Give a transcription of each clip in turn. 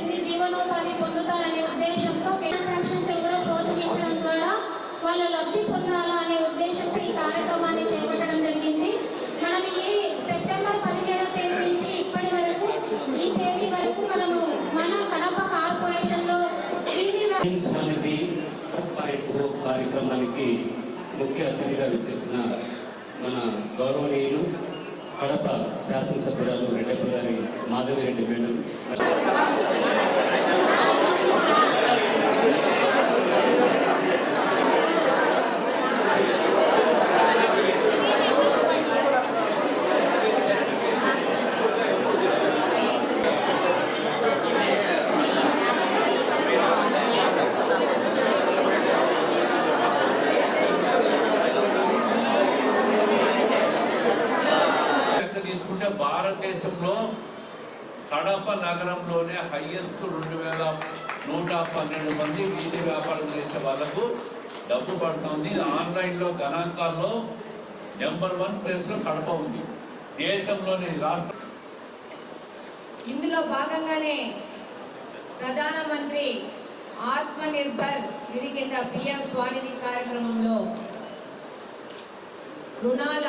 చెంది జీవనోపాధి పొందుతారనే ఉద్దేశంతో ట్రాన్సాక్షన్స్ కూడా ప్రోత్సహించడం ద్వారా వాళ్ళు లబ్ధి పొందాలా అనే ఉద్దేశంతో ఈ కార్యక్రమాన్ని చేపట్టడం జరిగింది. మనం ఈ సెప్టెంబర్ పదిహేడవ తేదీ నుంచి ఇప్పటి వరకు ఈ తేదీ వరకు మనము మన కడప కార్పొరేషన్లో లో కార్యక్రమానికి ముఖ్య అతిథిగా వచ్చేసిన మన గౌరవనీయులు కడప శాసనసభ్యురాలు రెడ్డప్ప గారి మాధవిరెడ్డి మేడం. తీసుకుంటే భారతదేశంలో కడప నగరంలోనే హయ్యెస్ట్ రెండు వేల నూట పన్నెండు మంది వీధి వ్యాపారం చేసే వాళ్ళకు డబ్బు పడుతుంది. ఆన్లైన్లో గణాంకాల్లో నెంబర్ వన్ ప్లేస్లో కడప ఉంది. దేశంలోని రాష్ట్ర ఇందులో భాగంగానే ప్రధానమంత్రి ఆత్మ నిర్భర్ నిధి కింద పిఎం స్వానిధి కార్యక్రమంలో రుణాల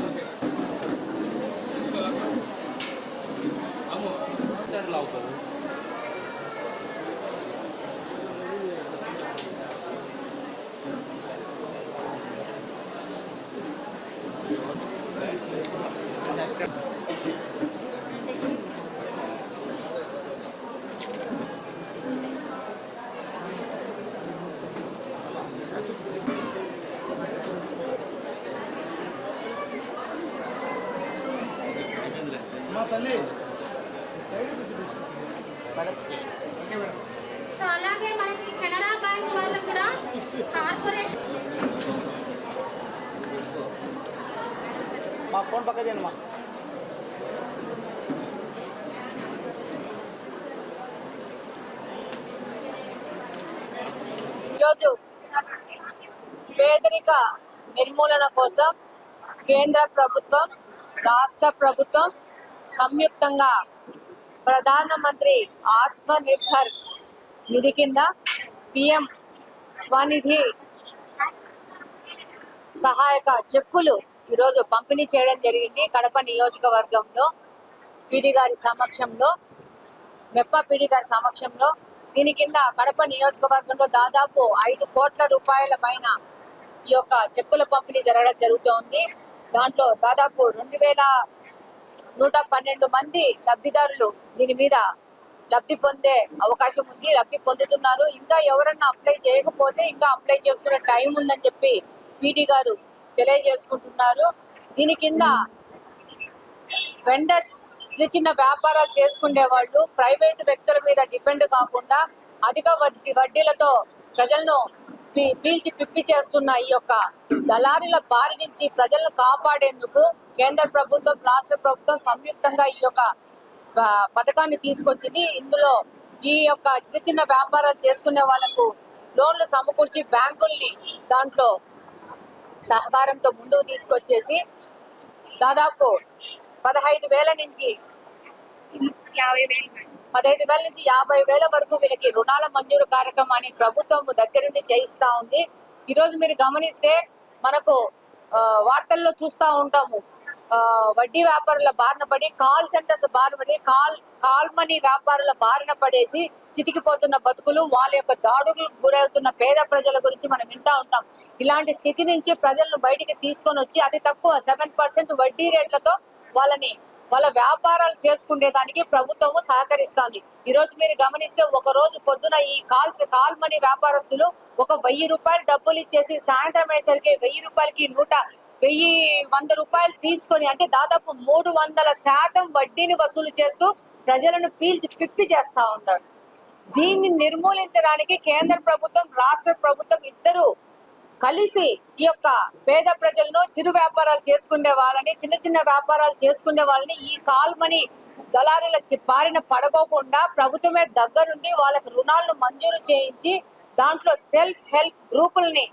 సో అలాగే మనకి కెనరా బ్యాంక్ వాళ్ళు కూడా కార్పొరేషన్ మా ఫోన్ పక్క చేయండి మా. ఈరోజు పేదరిక నిర్మూలన కోసం కేంద్ర ప్రభుత్వం రాష్ట్ర ప్రభుత్వం సంయుక్తంగా ప్రధానమంత్రి ఆత్మ నిర్భర్ నిధి కింద పిఎం స్వనిధి సహాయక చెక్కులు ఈరోజు పంపిణీ చేయడం జరిగింది. కడప నియోజకవర్గంలో పీడి గారి సమక్షంలో మెప్ప పీడి గారి సమక్షంలో. దీని కింద కడప నియోజకవర్గంలో దాదాపు ఐదు కోట్ల రూపాయల పైన ఈ యొక్క చెక్కుల పంపిణీ జరగడం జరుగుతోంది. దాంట్లో దాదాపు రెండు వేల నూట పన్నెండు మంది లబ్ధిదారులు దీని మీద లబ్ధి పొందే అవకాశం ఉంది. లబ్ధి పొందుతున్నారు. ఇంకా ఎవరన్నా అప్లై చేయకపోతే ఇంకా అప్లై చేసుకునే టైం ఉందని చెప్పి పీటీ గారు తెలియజేసుకుంటున్నారు. దీని కింద వెండర్స్ చిన్న చిన్న వ్యాపారాలు చేసుకునే వాళ్ళు ప్రైవేట్ వ్యక్తుల మీద డిపెండ్ కాకుండా అధిక వడ్డీ వడ్డీలతో ప్రజలను పీల్చి పిప్పి చేస్తున్న ఈ యొక్క దళారుల బారి నుంచి ప్రజలను కాపాడేందుకు కేంద్ర ప్రభుత్వం రాష్ట్ర ప్రభుత్వం సంయుక్తంగా ఈ యొక్క పథకాన్ని తీసుకొచ్చింది. ఇందులో ఈ యొక్క చిన్న చిన్న వ్యాపారాలు చేసుకునే వాళ్ళకు లోన్లు సమకూర్చి బ్యాంకుల్ని దాంట్లో సహకారంతో ముందుకు తీసుకొచ్చేసి దాదాపు పదహైదు వేల నుంచి యాభై వేలు పదహైదు వేల నుంచి యాభై వేల వరకు వీళ్ళకి రుణాల మంజూరు కార్యక్రమాన్ని ప్రభుత్వం దగ్గరుండి చేయిస్తా ఉంది. ఈ రోజు మీరు గమనిస్తే మనకు వార్తల్లో చూస్తా ఉంటాము. వడ్డీ వ్యాపారుల బారిన పడి కాల్ సెంటర్స్ బారిన పడి కాల్ కాల్ మనీ వ్యాపారుల బారిన పడేసి చితికిపోతున్న బతుకులు వాళ్ళ యొక్క దాడులకు గురవుతున్న పేద ప్రజల గురించి మనం వింటా ఉంటాం. ఇలాంటి స్థితి నుంచి ప్రజలను బయటికి తీసుకొని వచ్చి అతి తక్కువ సెవెన్ పర్సెంట్ వడ్డీ రేట్లతో వాళ్ళని వాళ్ళ వ్యాపారాలు చేసుకునే దానికి ప్రభుత్వము సహకరిస్తుంది. ఈ రోజు మీరు గమనిస్తే ఒక రోజు పొద్దున ఈ కాల్స్ కాల్ మనీ వ్యాపారస్తులు ఒక వెయ్యి రూపాయలు డబ్బులు ఇచ్చేసి సాయంత్రం అయ్యేసరికి వెయ్యి రూపాయలకి నూట వెయ్యి వంద రూపాయలు తీసుకొని అంటే దాదాపు మూడు వందల శాతం వడ్డీని వసూలు చేస్తూ ప్రజలను పీల్చి పిప్పి చేస్తా ఉంటారు. దీన్ని నిర్మూలించడానికి కేంద్ర ప్రభుత్వం రాష్ట్ర ప్రభుత్వం ఇద్దరు కలిసి ఈ యొక్క పేద ప్రజలను చిరు వ్యాపారాలు చేసుకునే వాళ్ళని చిన్న చిన్న వ్యాపారాలు చేసుకునే వాళ్ళని ఈ కాల్మని దళారుల చి- బారిన పడకోకుండా ప్రభుత్వమే దగ్గరుండి వాళ్ళకి రుణాలను మంజూరు చేయించి దాంట్లో సెల్ఫ్ హెల్ప్ గ్రూపుల్ని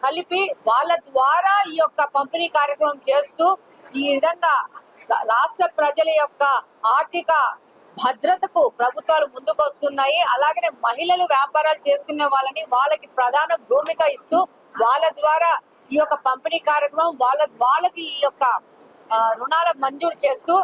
కలిపి వాళ్ళ ద్వారా ఈ యొక్క పంపిణీ కార్యక్రమం చేస్తూ ఈ విధంగా రాష్ట్ర ప్రజల యొక్క ఆర్థిక భద్రతకు ప్రభుత్వాలు ముందుకు వస్తున్నాయి అలాగనే మహిళలు వ్యాపారాలు చేసుకునే వాళ్ళని వాళ్ళకి ప్రధాన భూమిక ఇస్తూ వాళ్ళ ద్వారా ఈ యొక్క పంపిణీ కార్యక్రమం వాళ్ళ వాళ్ళకి ఈ యొక్క ఆ, రుణాల మంజూరు చేస్తూ